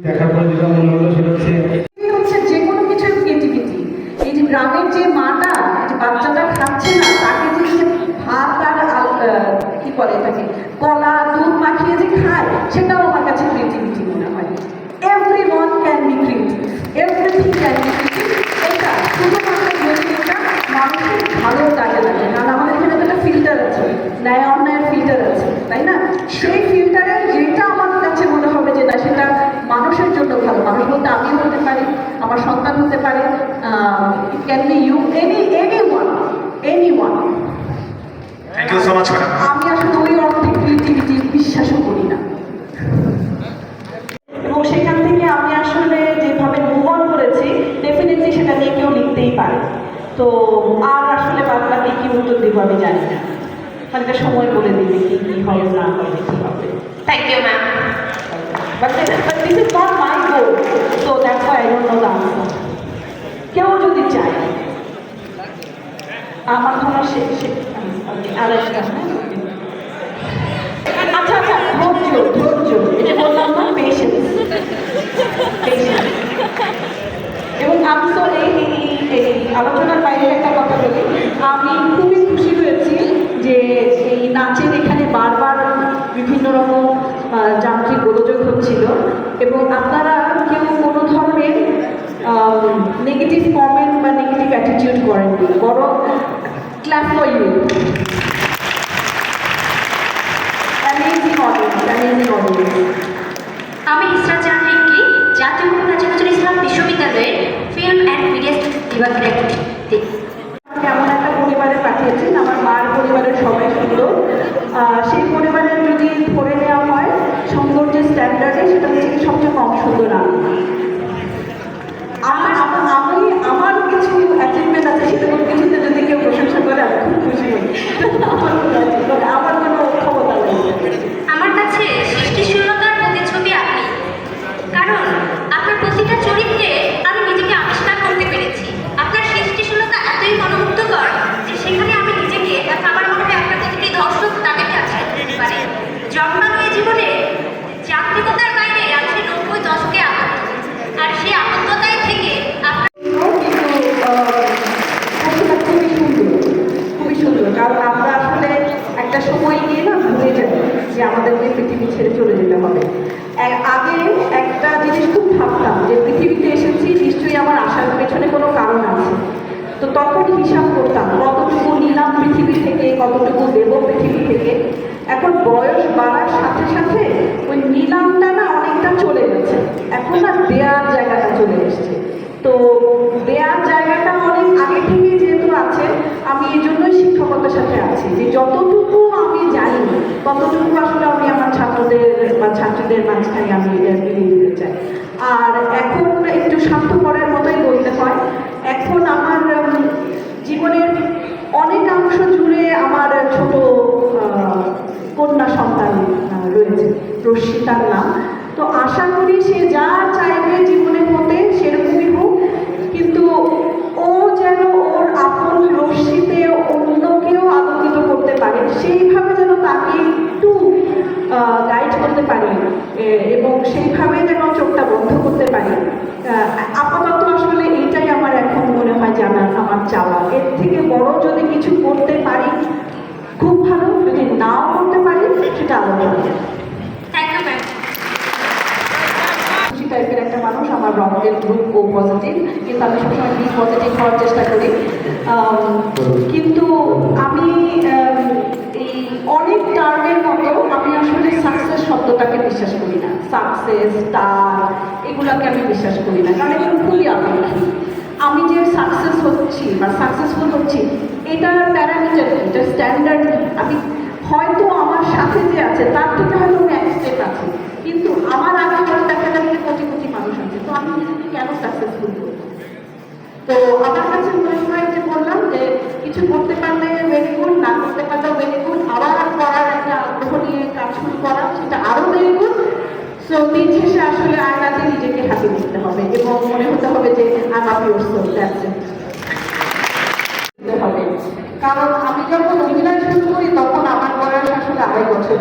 যে কোনো কিছুর গ্রামের যে মাটা যে বাচ্চাটা কলা, দুধ মাখিয়ে যে খায়, সেটাও আমার কাছে ক্রিয়েটিভিটি মনে হয়। Every one can be creative everything ভালো কাজে লাগে। কারণ আমাদের এখানে তো একটা ফিল্টার আছে। ন্যায় অন্যায়ের ফিল্টার আছে, তাই না? সেই ফিল্টারে যেটা আমার কাছে মনে হবে যে না সেটা মানুষের জন্য ভালো মানুষ বলতে আমিও হতে পারি আমার সন্তান হতে পারে you any any one any one thank you so much madam আমি আসলে ওই অর্থে ক্রিয়েটিভিটি বিশ্বাসও করি না। এবং সেখান থেকে আমি আসলে যেভাবে মুভ অন করেছি ডেফিনেটলি সেটা নিয়ে কেউ লিখতেই পারে। তো আর আসলে বাদ বাকি কি উত্তর দেবো আমি জানি না। সময় বলে দিবে কি কি হবে না হবে কি হবে। Thank you, ma'am. But, this, but this is not my goal, so that's why I don't know the answer. কেউ যদি আমার ধরা সে আচ্ছা আচ্ছা ধৈর্য ধৈর্য। এটা বললাম না এবং আমি তো এই আলোচনার বাইরে একটা কথা বলি। আমি খুবই খুশি হয়েছি যে এই নাচের এখানে বারবার বিভিন্ন রকম যান্ত্রিক গোলযোগ হচ্ছিল। এবং আপনারা কেউ কোনো ধরনের নেগেটিভ কমেন্ট করেননি বরং class for you amazing audience amazing audience আমি ইসরা চান রিঙ্কি জাতীয় কাজী নজরুল ইসলাম বিশ্ববিদ্যালয়ের ফিল্ম অ্যান্ড মিডিয়া বিভাগের এমন একটা পরিবারে পাঠিয়েছেন আমার মার পরিবারের সবাই সুন্দর। সেই পরিবারের যদি ধরে নেওয়া হয় সৌন্দর্যের স্ট্যান্ডার্ডে সেটা থেকে সবচেয়ে কম সুন্দর আমি আমার আমার- আমি আমার কিছু অ্যাচিভমেন্ট আছে সেগুলো কিছুতে যদি কেউ প্রশংসা করে আমি খুব খুশি। হই আমার কোনো achievement, আমার কোনো ক্ষমতা নেই আমার কাছে সৃষ্টিশীলতার প্রতিচ্ছবি আপনি কারণ আপনার প্রতিটা চরিত্রে আমি নিজেকে আবিষ্কার করতে পেরেছি আপনার সৃষ্টিশীলতা এতই মনোমুগ্ধকর যে সেখানে আমি নিজেকে বা আমার মনে হয় আপনার প্রতিটি দর্শক তাকে আবিষ্কার করতে পারে জন্মানো এই জীবনে যান্ত্রিকতার বাইরে আছে নব্বই দশকে আবদ্ধ আর সেই আবদ্ধতায় থেকে আপনার কিন্তু আহ, কবিতা খুবই সুন্দর খুবই সুন্দর কারণ আমরা আসলে একটা নিয়ে না ভুলে যাই যে আমাদেরকে পৃথিবী ছেড়ে চলে যেতে হবে। আগে একটা জিনিস খুব ভাবতাম যে পৃথিবীতে এসেছি, নিশ্চয়ই আমার আসার পেছনে কোনো কারণ আছে। তো তখন হিসাব করতাম কতটুকু নিলাম পৃথিবী থেকে, কতটুকু দেব পৃথিবী থেকে। এখন বয়স বাড়ার সাথে সাথে ওই নিলামটা না অনেকটা চলে গেছে। এখন না দেয়ার জায়গাটা চলে এসছে তো দেয়ার জায়গাটা অনেক আগে থেকেই যেহেতু আছে আমি এই জন্যই শিক্ষকতার সাথে আছি যে যতটুকু আমি জানি ততটুকু আসলে আমি আমার ছাত্রদের বা ছাত্রীদের মাঝখানে আমি বিলিয়ে দিতে চাই। আর এখন একটু শান্ত করার মতোই বলতে হয়। এখন আমার জীবনের জীবনের অনেকাংশ জুড়ে আমার ছোট কন্যা সন্তান রয়েছে রশ্মিতার নাম তো আশা করি সে যা চাইবে জীবনে হতে সেরকমই হোক কিন্তু ও যেন ওর আপন রশ্মিতে অন্যকেও আলোকিত করতে পারে সেইভাবে যেন তাকে একটু গাইড করতে পারি এ, এবং সেইভাবে যেন চোখটা বন্ধ করতে পারি আহ, আপাতত আসলে এটাই আমার এখন মনে হয় যে আমার আমার চাওয়া এর থেকে বড় যদি কিছু করতে পারি খুব ভালো। যদি নাও করতে পারি সেটা আরও ভালো। টাইপের একটা মানুষ আমার রঙের গ্রুপ ও পজিটিভ কিন্তু আমি সবসময় বি পজিটিভ হওয়ার চেষ্টা করি। কিন্তু আমি এই অনেক টার্মের মতো আমি আসলে সাকসেস শব্দটাকে বিশ্বাস করি না। সাকসেস স্টার এগুলাকে আমি বিশ্বাস করি না। কারণ এগুলো খুবই আপেক্ষিক আমি যে সাকসেস হচ্ছি বা সাকসেসফুল হচ্ছি, এটার প্যারামিটার এটা স্ট্যান্ডার্ড আমি হয়তো আমার সাথে যে আছে, তার থেকে হয়তো আমি এক স্টেপ আছি। কিন্তু আমার আগে হয়তো দেখা যাচ্ছে কোটি কোটি মানুষ আছে। তো আমি নিজেকে কেন সাকসেসফুল করব? তো আমার কাছে মনে হয় যে বললাম যে কিছু করতে পারলে ভেরি গুড না করতে পারলেও ভেরি গুড আবার করার একটা আগ্রহ নিয়ে কাজ শুরু করা সেটা আরও ভেরি গুড সো দিন শেষে আসলে আয়নাতে নিজেকে হাতে দিতে হবে এবং মনে হতে হবে যে আই কারণ আমি যখন অভিনয় শুরু করি, তখন আমার বয়স আসলে আড়াই বছর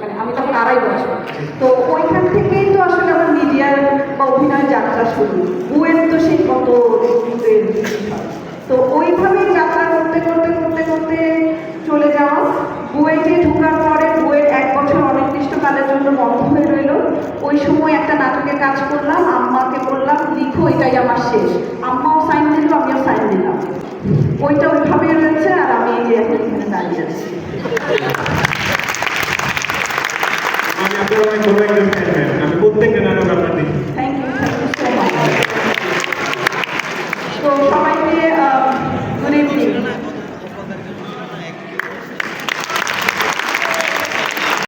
মানে আমি তখন আড়াই বছর। তো ওইখান থেকেই তো আসলে আমার মিডিয়ার বা অভিনয় যাত্রা শুরু। বুয়ের তো সেই কত তো ওইভাবেই যাত্রা করতে করতে করতে করতে চলে যাওয়া। বুয়েটে ঢোকার পরে বুয়েট এক বছর অনির্দিষ্টকালের জন্য বন্ধ হয়ে রইল। ওই সময় একটা নাটকে কাজ করলাম। লিখো, এটাই আমার শেষ। আম্মাও সাইন দিল, আমিও সাইন দিলাম। ওইটা ওইভাবেই রয়েছে, আর আমি এই যে এখন এখানে দাঁড়িয়ে আছি। আমি প্রত্যেকটা নাটক আপনার দেখি